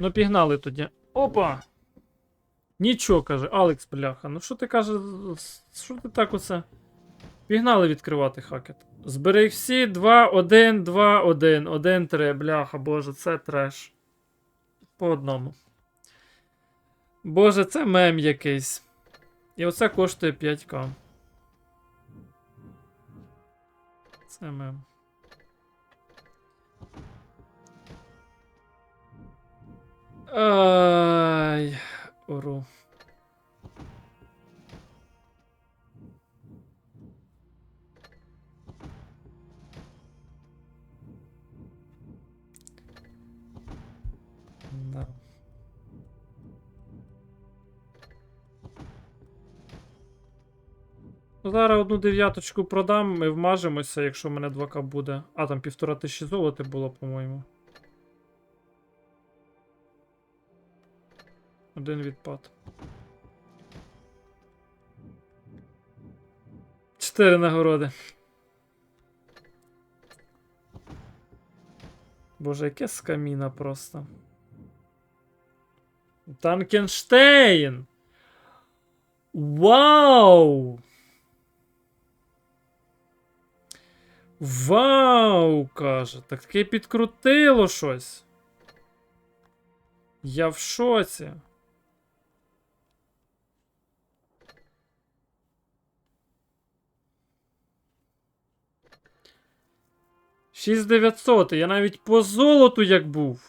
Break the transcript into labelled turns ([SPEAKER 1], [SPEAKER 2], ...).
[SPEAKER 1] Ну, пігнали тоді. Опа! Нічого, каже, Алекс, бляха. Ну що ти каже, що ти так оце? Пігнали відкривати хакет. Збери всі 2, 1, 2, 1, 1, 3. Бляха, боже, це треш. По одному. Боже, це мем якийсь. І оце коштує 5к. Це мем. Ай, ору. Ну, Зараз одну дев'яточку продам, ми вмажемося, якщо в мене 2К буде. А, там півтора тисячі золота було, по-моєму. Один відпад. Чотири нагороди. Боже, яке скаміна просто. Танкенштейн! Вау! Вау, каже. Так таке підкрутило щось. Я в шоці. Шість дев'ятсот. Я навіть по золоту як був.